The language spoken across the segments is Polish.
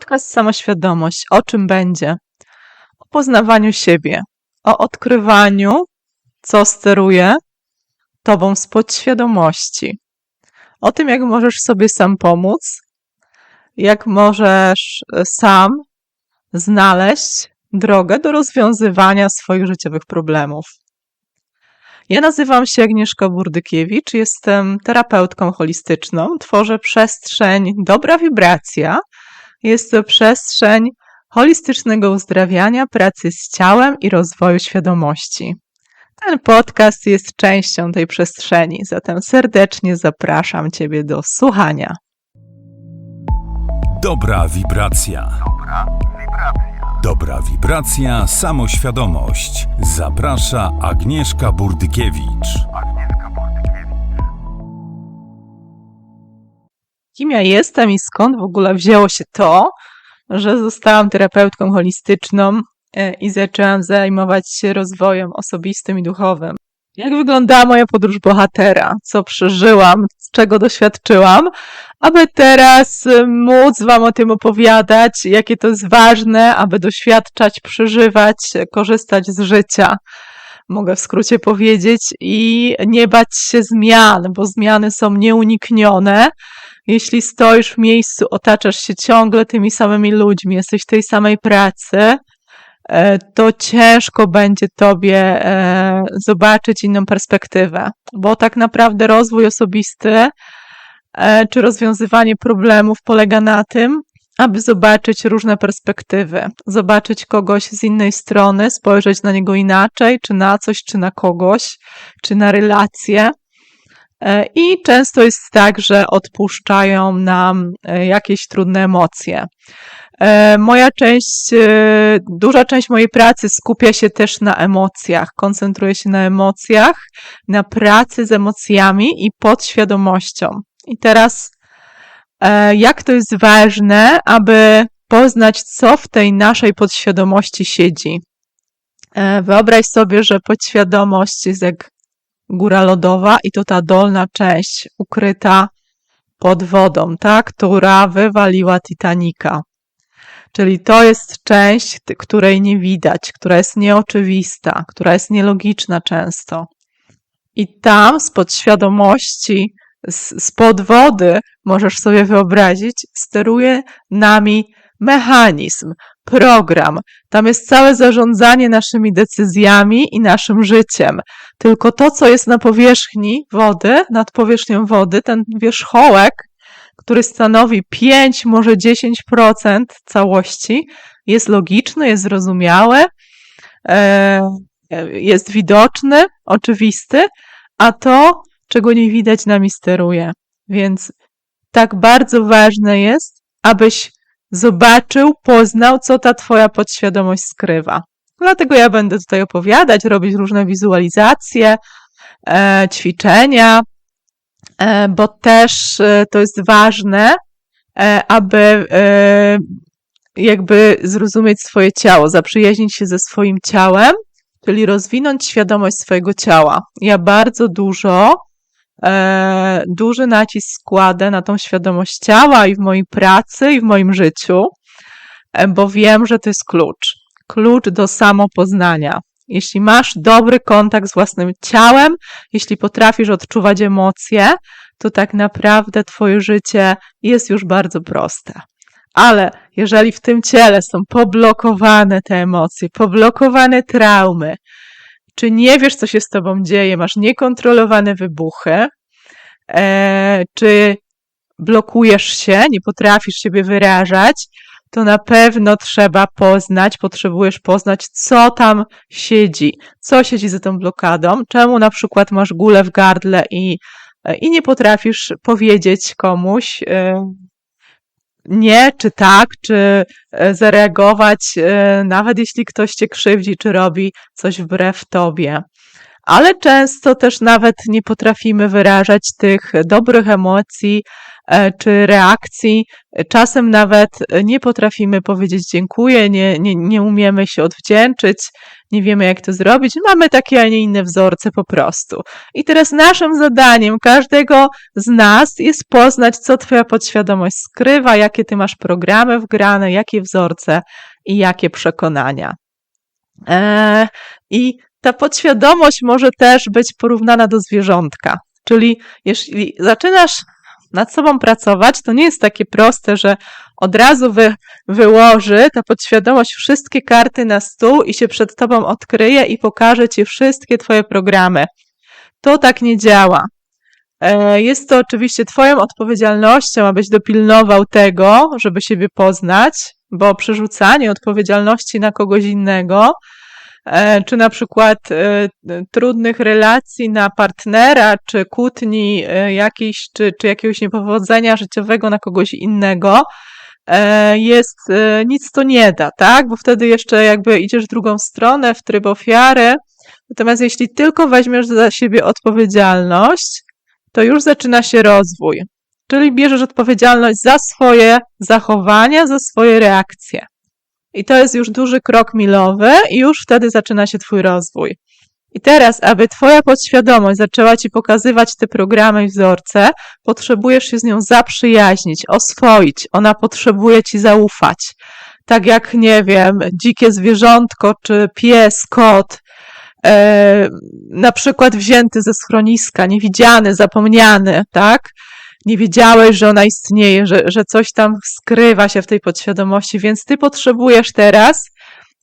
Podcast Samoświadomość. O czym będzie? O poznawaniu siebie, o odkrywaniu, co steruje Tobą z podświadomości, o tym, jak możesz sobie sam pomóc, jak możesz e, sam znaleźć drogę do rozwiązywania swoich życiowych problemów. Ja nazywam się Agnieszka Burdykiewicz, jestem terapeutką holistyczną, tworzę przestrzeń Dobra Wibracja. Jest to przestrzeń holistycznego uzdrawiania, pracy z ciałem i rozwoju świadomości. Ten podcast jest częścią tej przestrzeni, zatem serdecznie zapraszam Ciebie do słuchania. Dobra wibracja. Dobra wibracja. Dobra wibracja, samoświadomość. Zaprasza Agnieszka Burdykiewicz. Agnieszka Burdykiewicz. Kim ja jestem i skąd w ogóle wzięło się to, że zostałam terapeutką holistyczną e, i zaczęłam zajmować się rozwojem osobistym i duchowym. Jak wyglądała moja podróż bohatera? Co przeżyłam? Czego doświadczyłam? Aby teraz e, móc Wam o tym opowiadać, jakie to jest ważne, aby doświadczać, przeżywać, korzystać z życia. Mogę w skrócie powiedzieć, i nie bać się zmian, bo zmiany są nieuniknione jeśli stoisz w miejscu, otaczasz się ciągle tymi samymi ludźmi, jesteś w tej samej pracy, e, to ciężko będzie tobie e, zobaczyć inną perspektywę, bo tak naprawdę rozwój osobisty e, czy rozwiązywanie problemów polega na tym, aby zobaczyć różne perspektywy, zobaczyć kogoś z innej strony, spojrzeć na niego inaczej, czy na coś, czy na kogoś, czy na relacje. E, I często jest tak, że odpuszczają nam e, jakieś trudne emocje. E, moja część, duża część mojej pracy skupia się też na emocjach, koncentruje się na emocjach, na pracy z emocjami i podświadomością. I teraz, jak to jest ważne, aby poznać, co w tej naszej podświadomości siedzi. Wyobraź sobie, że podświadomość jest jak góra lodowa i to ta dolna część ukryta pod wodą, tak, która wywaliła Titanika. Czyli to jest część, której nie widać, która jest nieoczywista, która jest nielogiczna często. I tam z podświadomości, z, spod wody, możesz sobie wyobrazić, steruje nami mechanizm, program. Tam jest całe zarządzanie naszymi decyzjami i naszym życiem. Tylko to, co jest na powierzchni wody, nad powierzchnią wody, ten wierzchołek, który stanowi 5, może 10% całości, jest logiczny, jest zrozumiały, e, jest widoczny, oczywisty, a to, czego nie widać, nami steruje. Więc tak bardzo ważne jest, abyś zobaczył, poznał, co ta Twoja podświadomość skrywa. Dlatego ja będę tutaj opowiadać, robić różne wizualizacje, e, ćwiczenia, e, bo też e, to jest ważne, aby jakby zrozumieć swoje ciało, zaprzyjaźnić się ze swoim ciałem, czyli rozwinąć świadomość swojego ciała. Ja bardzo dużo duży nacisk składę na tą świadomość ciała i w mojej pracy, i w moim życiu, bo wiem, że to jest klucz. Klucz do samopoznania. Jeśli masz dobry kontakt z własnym ciałem, jeśli potrafisz odczuwać emocje, to tak naprawdę Twoje życie jest już bardzo proste. Ale jeżeli w tym ciele są poblokowane te emocje, poblokowane traumy, czy nie wiesz, co się z tobą dzieje, masz niekontrolowane wybuchy, e, czy blokujesz się, nie potrafisz siebie wyrażać, to na pewno trzeba poznać, potrzebujesz poznać, co tam siedzi, co siedzi za tą blokadą, czemu na przykład masz gulę w gardle i, i nie potrafisz powiedzieć komuś, e, nie, czy tak, czy e, zareagować, e, nawet jeśli ktoś cię krzywdzi, czy robi coś wbrew tobie. Ale często też nawet nie potrafimy wyrażać tych dobrych emocji czy reakcji. Czasem nawet e, nie potrafimy powiedzieć dziękuję, nie, nie, nie umiemy się odwdzięczyć, nie wiemy jak to zrobić. Mamy takie, a nie inne wzorce po prostu. I teraz naszym zadaniem każdego z nas jest poznać, co Twoja podświadomość skrywa, jakie Ty masz programy wgrane, jakie wzorce i jakie przekonania. Eee, I ta podświadomość może też być porównana do zwierzątka. Czyli jeśli zaczynasz nad sobą pracować, to nie jest takie proste, że od razu wy, wyłoży ta podświadomość wszystkie karty na stół i się przed tobą odkryje i pokaże ci wszystkie twoje programy. To tak nie działa. E, Jest to oczywiście Twoją odpowiedzialnością, abyś dopilnował tego, żeby siebie poznać, bo przerzucanie odpowiedzialności na kogoś innego, czy na przykład e, trudnych relacji na partnera, czy kłótni e, jakiejś, czy, czy jakiegoś niepowodzenia życiowego na kogoś innego, e, jest, e, nic to nie da, tak? Bo wtedy jeszcze jakby idziesz w drugą stronę, w tryb ofiary. Natomiast jeśli tylko weźmiesz za siebie odpowiedzialność, to już zaczyna się rozwój. Czyli bierzesz odpowiedzialność za swoje zachowania, za swoje reakcje. I to jest już duży krok milowy, i już wtedy zaczyna się Twój rozwój. I teraz, aby Twoja podświadomość zaczęła Ci pokazywać te programy i wzorce, potrzebujesz się z nią zaprzyjaźnić, oswoić. Ona potrzebuje Ci zaufać. Tak jak, nie wiem, dzikie zwierzątko, czy pies, kot, e, na przykład wzięty ze schroniska, niewidziany, zapomniany, tak? Nie wiedziałeś, że ona istnieje, że, że coś tam skrywa się w tej podświadomości, więc ty potrzebujesz teraz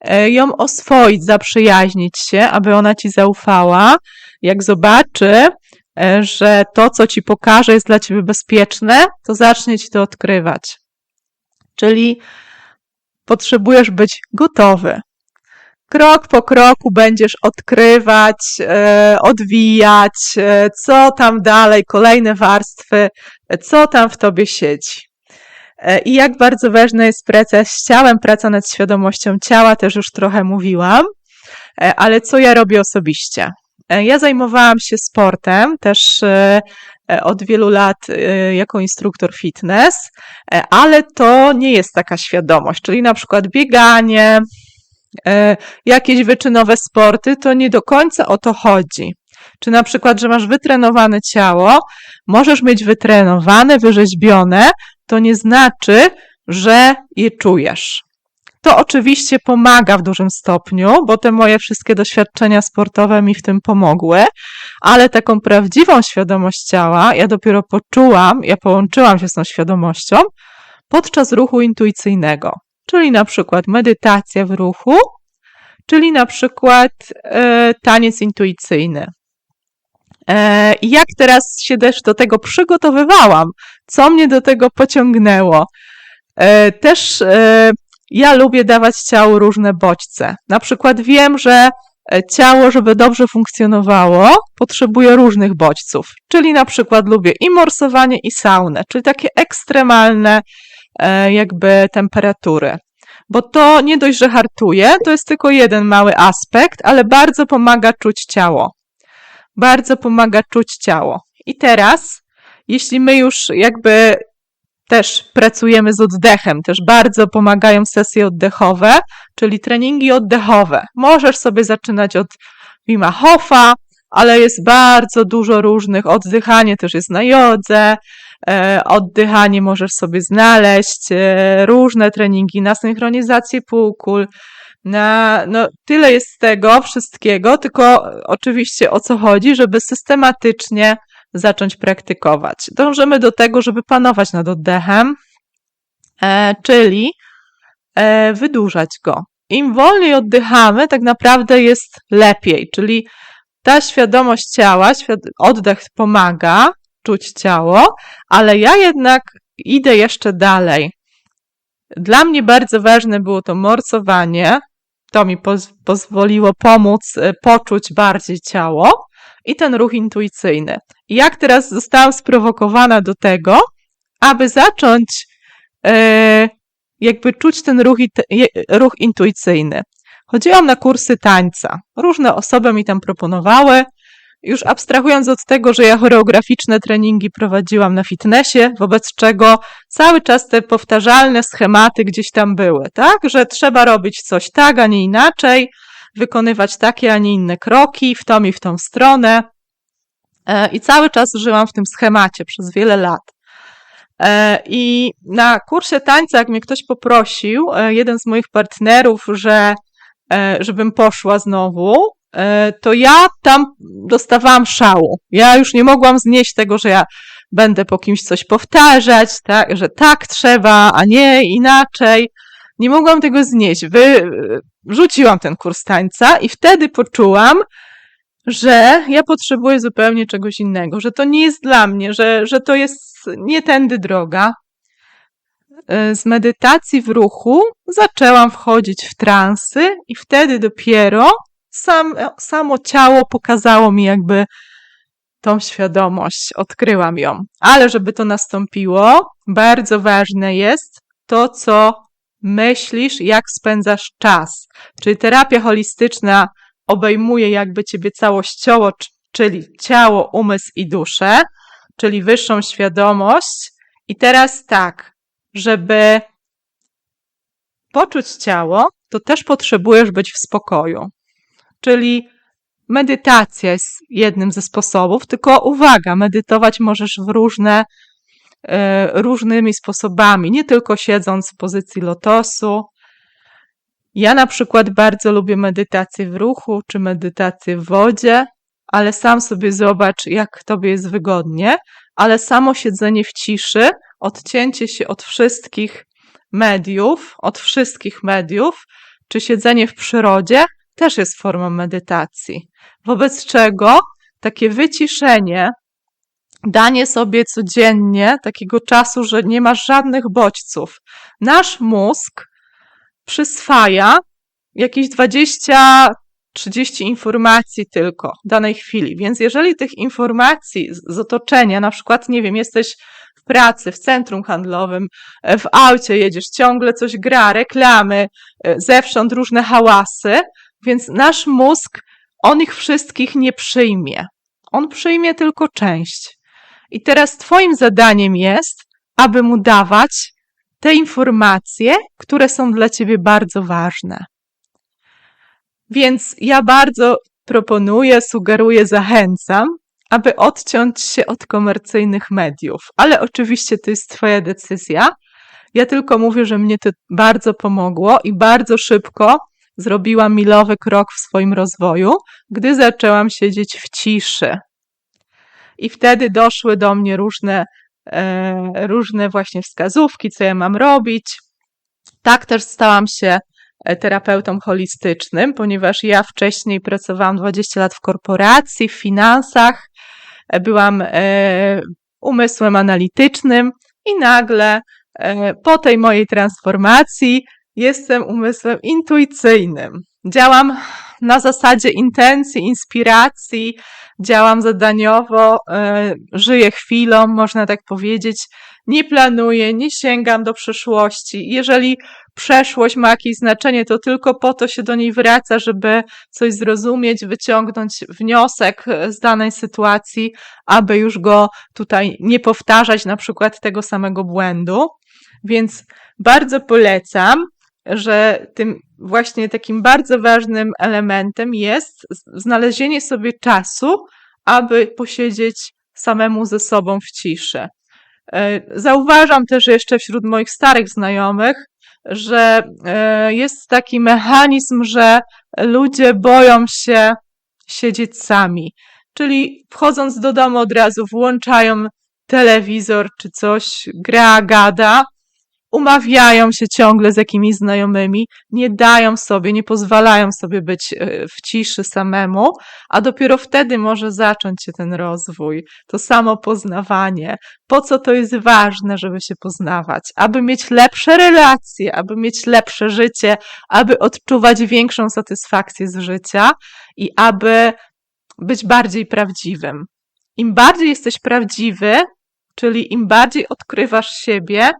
e, ją oswoić, zaprzyjaźnić się, aby ona ci zaufała. Jak zobaczy, e, że to, co ci pokaże, jest dla ciebie bezpieczne, to zacznie ci to odkrywać. Czyli potrzebujesz być gotowy. Krok po kroku będziesz odkrywać, e, odwijać, e, co tam dalej, kolejne warstwy, e, co tam w tobie siedzi. I jak bardzo ważna jest praca z ciałem, praca nad świadomością ciała, też już trochę mówiłam, ale co ja robię osobiście? Ja zajmowałam się sportem też od wielu lat jako instruktor fitness, ale to nie jest taka świadomość, czyli na przykład bieganie, jakieś wyczynowe sporty, to nie do końca o to chodzi. Czy na przykład, że masz wytrenowane ciało, możesz mieć wytrenowane, wyrzeźbione, to nie znaczy, że je czujesz. To oczywiście pomaga w dużym stopniu, bo te moje wszystkie doświadczenia sportowe mi w tym pomogły, ale taką prawdziwą świadomość ciała ja dopiero poczułam, ja połączyłam się z tą świadomością podczas ruchu intuicyjnego, czyli na przykład medytacja w ruchu, czyli na przykład e, taniec intuicyjny. E, jak teraz się też do tego przygotowywałam, co mnie do tego pociągnęło? E, też e, ja lubię dawać ciału różne bodźce. Na przykład wiem, że e, ciało, żeby dobrze funkcjonowało, potrzebuje różnych bodźców. Czyli na przykład lubię i morsowanie, i saunę, czyli takie ekstremalne jakby temperatury. Bo to nie dość, że hartuje, to jest tylko jeden mały aspekt, ale bardzo pomaga czuć ciało. Bardzo pomaga czuć ciało. I teraz, jeśli my już jakby też pracujemy z oddechem, też bardzo pomagają sesje oddechowe, czyli treningi oddechowe. Możesz sobie zaczynać od Wima Hofa, ale jest bardzo dużo różnych. Oddychanie też jest na jodze, e, oddychanie możesz sobie znaleźć, e, różne treningi na synchronizację półkul, na, no, tyle jest tego wszystkiego, tylko oczywiście o co chodzi, żeby systematycznie zacząć praktykować. Dążymy do tego, żeby panować nad oddechem, e, czyli e, wydłużać go. Im wolniej oddychamy, tak naprawdę jest lepiej, czyli ta świadomość ciała, oddech pomaga czuć ciało, ale ja jednak idę jeszcze dalej. Dla mnie bardzo ważne było to morsowanie. To mi poz- pozwoliło pomóc e, poczuć bardziej ciało i ten ruch intuicyjny. I jak teraz zostałam sprowokowana do tego, aby zacząć e, jakby czuć ten ruch, ruch intuicyjny. Chodziłam na kursy tańca. Różne osoby mi tam proponowały. Już abstrahując od tego, że ja choreograficzne treningi prowadziłam na fitnessie, wobec czego cały czas te powtarzalne schematy gdzieś tam były, tak? Że trzeba robić coś tak, a nie inaczej, wykonywać takie, a nie inne kroki w tą i w tą stronę. E, I cały czas żyłam w tym schemacie przez wiele lat. E, I na kursie tańca, jak mnie ktoś poprosił, e, jeden z moich partnerów, że żebym poszła znowu, to ja tam dostawałam szału. Ja już nie mogłam znieść tego, że ja będę po kimś coś powtarzać, tak, że tak trzeba, a nie inaczej. Nie mogłam tego znieść. Wy, rzuciłam ten kurs tańca i wtedy poczułam, że ja potrzebuję zupełnie czegoś innego, że to nie jest dla mnie, że, że to jest nie tędy droga. E, Z medytacji w ruchu zaczęłam wchodzić w transy i wtedy dopiero sam, samo ciało pokazało mi jakby tą świadomość, odkryłam ją. Ale żeby to nastąpiło, bardzo ważne jest to, co myślisz, jak spędzasz czas. Czyli terapia holistyczna obejmuje jakby ciebie całościowo, czyli ciało, umysł i duszę, czyli wyższą świadomość. I teraz tak, żeby poczuć ciało, to też potrzebujesz być w spokoju. Czyli medytacja jest jednym ze sposobów, tylko uwaga, medytować możesz w różne, e, różnymi sposobami, nie tylko siedząc w pozycji lotosu. Ja na przykład bardzo lubię medytację w ruchu czy medytację w wodzie, ale sam sobie zobacz, jak tobie jest wygodnie, ale samo siedzenie w ciszy, odcięcie się od wszystkich mediów, od wszystkich mediów, czy siedzenie w przyrodzie też jest formą medytacji. Wobec czego takie wyciszenie, danie sobie codziennie takiego czasu, że nie masz żadnych bodźców. Nasz mózg przyswaja jakieś 20 30 informacji tylko w danej chwili. Więc jeżeli tych informacji z, otoczenia, na przykład, nie wiem, jesteś w pracy, w centrum handlowym, e, w aucie jedziesz, ciągle coś gra, reklamy, e, zewsząd różne hałasy, więc nasz mózg, on ich wszystkich nie przyjmie. On przyjmie tylko część. I teraz Twoim zadaniem jest, aby mu dawać te informacje, które są dla Ciebie bardzo ważne. Więc ja bardzo proponuję, sugeruję, zachęcam, aby odciąć się od komercyjnych mediów. Ale oczywiście to jest Twoja decyzja. Ja tylko mówię, że mnie to bardzo pomogło i bardzo szybko zrobiłam milowy krok w swoim rozwoju, gdy zaczęłam siedzieć w ciszy. I wtedy doszły do mnie różne, e, różne właśnie wskazówki, co ja mam robić. Tak też stałam się e, terapeutą holistycznym, ponieważ ja wcześniej pracowałam 20 lat w korporacji, w finansach, e, byłam e, umysłem analitycznym i nagle e, po tej mojej transformacji jestem umysłem intuicyjnym. Działam na zasadzie intencji, inspiracji, działam zadaniowo, e, żyję chwilą, można tak powiedzieć. Nie planuję, nie sięgam do przyszłości. Jeżeli przeszłość ma jakieś znaczenie, to tylko po to się do niej wraca, żeby coś zrozumieć, wyciągnąć wniosek e, z danej sytuacji, aby już go tutaj nie powtarzać, na przykład tego samego błędu. Więc bardzo polecam, że tym właśnie takim bardzo ważnym elementem jest znalezienie sobie czasu, aby posiedzieć samemu ze sobą w ciszy. E, Zauważam też jeszcze wśród moich starych znajomych, że e, jest taki mechanizm, że ludzie boją się siedzieć sami. Czyli wchodząc do domu od razu włączają telewizor czy coś, gra, gada, umawiają się ciągle z jakimiś znajomymi, nie dają sobie, nie pozwalają sobie być e, w ciszy samemu, a dopiero wtedy może zacząć się ten rozwój, to samo poznawanie. Po co to jest ważne, żeby się poznawać? Aby mieć lepsze relacje, aby mieć lepsze życie, aby odczuwać większą satysfakcję z życia i aby być bardziej prawdziwym. Im bardziej jesteś prawdziwy, czyli im bardziej odkrywasz siebie,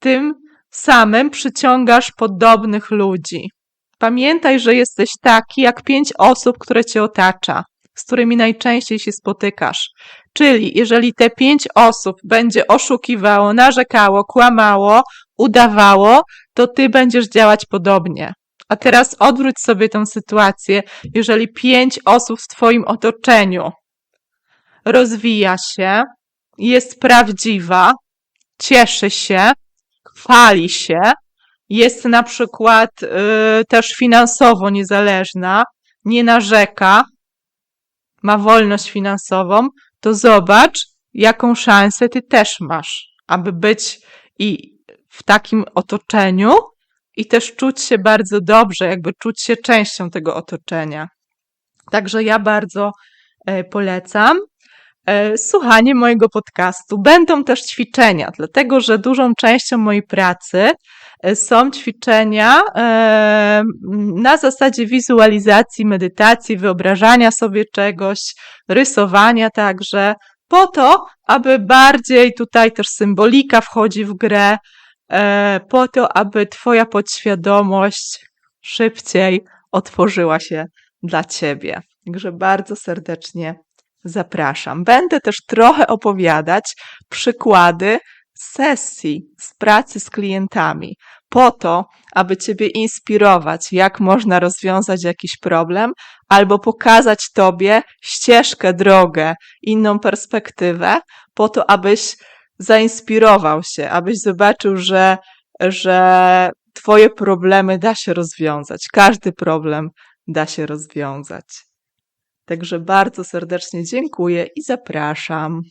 tym samym przyciągasz podobnych ludzi. Pamiętaj, że jesteś taki jak pięć osób, które cię otacza. z którymi najczęściej się spotykasz. Czyli jeżeli te pięć osób będzie oszukiwało, narzekało, kłamało, udawało, to ty będziesz działać podobnie. A teraz odwróć sobie tę sytuację. Jeżeli pięć osób w twoim otoczeniu rozwija się, jest prawdziwa, cieszy się, chwali się, jest na przykład y, też finansowo niezależna, nie narzeka, ma wolność finansową, to zobacz, jaką szansę ty też masz, aby być i w takim otoczeniu i też czuć się bardzo dobrze, jakby czuć się częścią tego otoczenia. Także ja bardzo e, polecam słuchanie mojego podcastu. Będą też ćwiczenia, dlatego że dużą częścią mojej pracy e, są ćwiczenia e, na zasadzie wizualizacji, medytacji, wyobrażania sobie czegoś, rysowania także, po to, aby bardziej tutaj też symbolika wchodzi w grę, e, po to, aby Twoja podświadomość szybciej otworzyła się dla Ciebie. Także bardzo serdecznie zapraszam. Będę też trochę opowiadać przykłady sesji z pracy z klientami, po to, aby Ciebie inspirować, jak można rozwiązać jakiś problem, albo pokazać Tobie ścieżkę, drogę, inną perspektywę, po to, abyś zainspirował się, abyś zobaczył, że, że Twoje problemy da się rozwiązać. Każdy problem da się rozwiązać. Także bardzo serdecznie dziękuję i zapraszam.